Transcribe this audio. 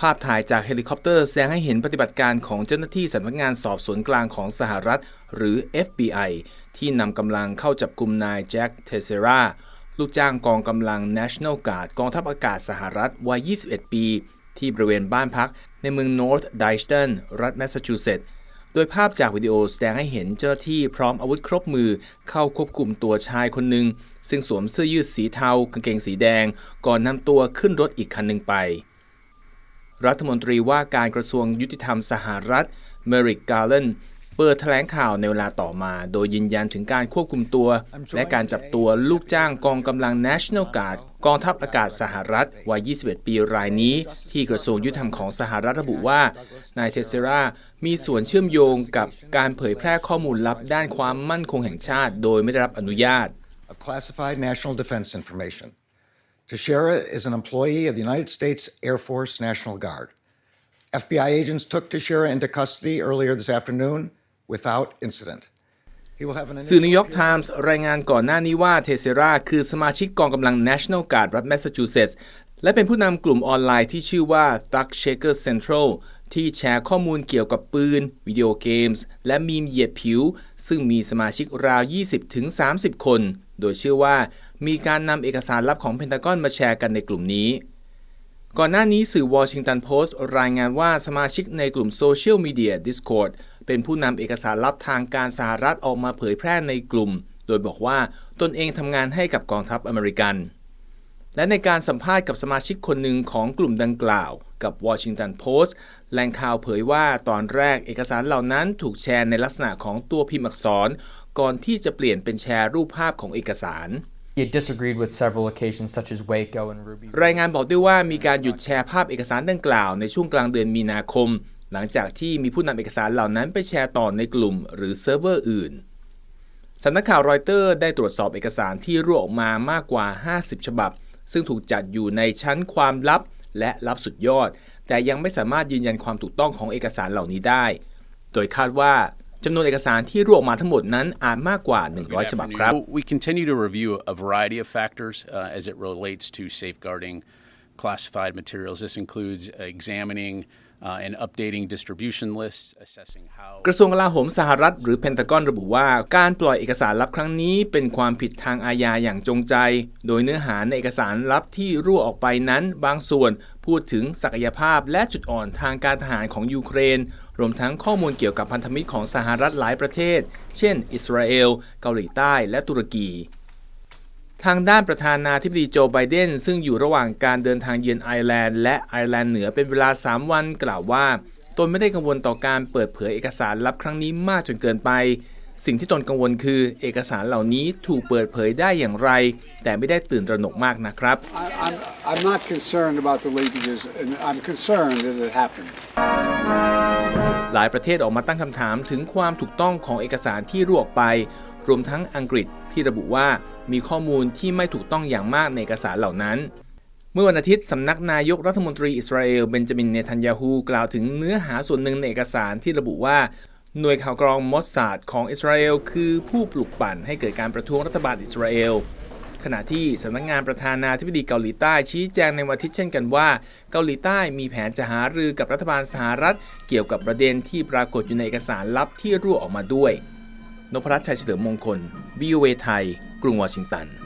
ภาพถ่ายจากเฮลิคอปเตอร์แสดงให้เห็นปฏิบัติการของเจ้าหน้าที่สำนักงานสอบสวนกลางของสหรัฐ หรือ FBI ที่นำกำลังเข้าจับกลุ่มนายแจ็คเทเซราลูกจ้างกองกำลัง National Guard กองทัพอากาศสหรัฐวัย 21 ปี ที่บริเวณบ้านพักในเมือง North Dayton รัฐแมสซาชูเซตส์โดยภาพจากวิดีโอแสดงให้เห็นเจ้าหน้าที่พร้อมอาวุธครบมือเข้าควบคุมตัวชายคนหนึ่งซึ่งสวมเสื้อยืดสีเทากางเกงสีแดง ก่อนนำตัวขึ้นรถอีกคันหนึ่งไป รัฐมนตรีว่าการกระทรวงยุติธรรมสหรัฐเมริกกาเลนเปิดแถลงข่าวในเวลาต่อมา โดยยืนยันถึงการควบคุมตัว และการจับตัวลูกจ้างกองกำลัง National Guard กองทัพอากาศสหรัฐวัย 21 ปีรายนี้ ที่กระทรวงยุติธรรมของสหรัฐระบุว่า นายเทเซรา มีส่วนเชื่อมโยงกับการเผยแพร่ข้อมูลลับด้านความมั่นคงแห่งชาติ โดยไม่ได้รับอนุญาต Teixeira is an employee of the United States Air Force National Guard. FBI agents took Teixeira into custody earlier this afternoon without incident. สื่อนิวยอร์กไทมส์รายงานก่อนหน้านี้ว่าเทเซราคือสมาชิกกองกำลัง National Guard รัฐแมสซาชูเซตส์และเป็นผู้นำกลุ่มออนไลน์ที่ชื่อว่า Thug Shaker Central ที่แชร์ข้อมูลเกี่ยวกับปืน วิดีโอเกมส์ และมีมเหยียดผิว ซึ่งมีสมาชิกราว 20-30 คน โดยเชื่อว่า มีการนำเอกสารลับของเพนทากอนมาแชร์กันในกลุ่มนี้ ก่อนหน้านี้สื่อวอชิงตันโพสต์รายงานว่าสมาชิกในกลุ่มโซเชียลมีเดีย Discord เป็นผู้นำเอกสารลับทางการสหรัฐออกมาเผยแพร่ในกลุ่ม โดยบอกว่าตนเองทำงานให้กับกองทัพอเมริกัน และในการสัมภาษณ์กับสมาชิกคนหนึ่งของกลุ่มดังกล่าว กับ Washington Post แหล่งข่าวเผยว่าตอนแรกเอกสารเหล่านั้นถูกแชร์ในลักษณะของตัวพิมพ์อักษร ก่อนที่จะเปลี่ยนเป็นแชร์รูปภาพของเอกสาร Disagreed with several occasions, such as Waco and Ruby. รายงานบอกด้วยว่ามีการหยุดแชร์ภาพเอกสารดังกล่าวในช่วงกลางเดือนมีนาคม หลังจากที่มีผู้นำเอกสารเหล่านั้นไปแชร์ต่อในกลุ่มหรือเซิร์ฟเวอร์อื่นสำนักข่าวรอยเตอร์ได้ตรวจสอบเอกสารที่รั่วออกมามากกว่า 50 ฉบับ ซึ่งถูกจัดอยู่ในชั้นความลับและลับสุดยอด แต่ยังไม่สามารถยืนยันความถูกต้องของเอกสารเหล่านี้ได้ โดยคาดว่า จำนวนเอกสารที่รั่วออกมาทั้งหมดนั้นอาจมากกว่า 100 ฉบับครับ We continue to review a variety of factors uh, as it relates to safeguarding classified materials. This includes examining uh, and updating distribution lists, assessing how กระทรวงกลาโหมสหรัฐหรือเพนทากอนระบุว่า การปล่อยเอกสารลับครั้งนี้เป็นความผิดทางอาญาอย่างจงใจ โดยเนื้อหาในเอกสารลับที่รั่วออกไปนั้น บางส่วนพูดถึงศักยภาพและจุดอ่อนทางการทหารของยูเครน รวมทั้งข้อมูลเกี่ยวกับพันธมิตรของสหรัฐหลายประเทศ เช่น อิสราเอล เกาหลีใต้ และตุรกี ทางด้านประธานาธิบดีโจไบเดนซึ่งอยู่ระหว่างการเดินทางเยือนไอร์แลนด์และไอร์แลนด์เหนือเป็นเวลา 3 วันกล่าวว่า ตนไม่ได้กังวลต่อการเปิดเผยเอกสารลับครั้งนี้มากจนเกินไป สิ่งที่ตนกังวลคือเอกสารเหล่านี้ถูกเปิดเผยได้อย่างไร แต่ไม่ได้ตื่นตระหนกมากนะครับ I, I'm, I'm not concerned about the leakages, and I'm concerned that it happened. หลายประเทศออกมาตั้งคำถามถึงความถูกต้องของเอกสารที่รั่วออกไป รวมทั้งอังกฤษที่ระบุว่ามีข้อมูลที่ไม่ถูกต้องอย่างมากในเอกสารเหล่านั้นเมื่อวันอาทิตย์สำนักนายกรัฐมนตรีอิสราเอลเบนจามินเนทันยาฮูกล่าวถึงเนื้อหาส่วนหนึ่งในเอกสารที่ระบุว่า หน่วยข่าวกรองมอสซาดของอิสราเอลคือผู้ปลุกปั่นให้เกิดการประท้วงรัฐบาลอิสราเอล ขณะที่สำนักงานประธานาธิบดีเกาหลีใต้ชี้แจงในวันอาทิตย์เช่นกันว่า เกาหลีใต้มีแผนจะหารือกับรัฐบาลสหรัฐ เกี่ยวกับประเด็นที่ปรากฏอยู่ในเอกสารลับที่รั่วออกมาด้วย นพรัตน์ชัยเฉลิมมงคล VOA ไทย กรุงวอชิงตัน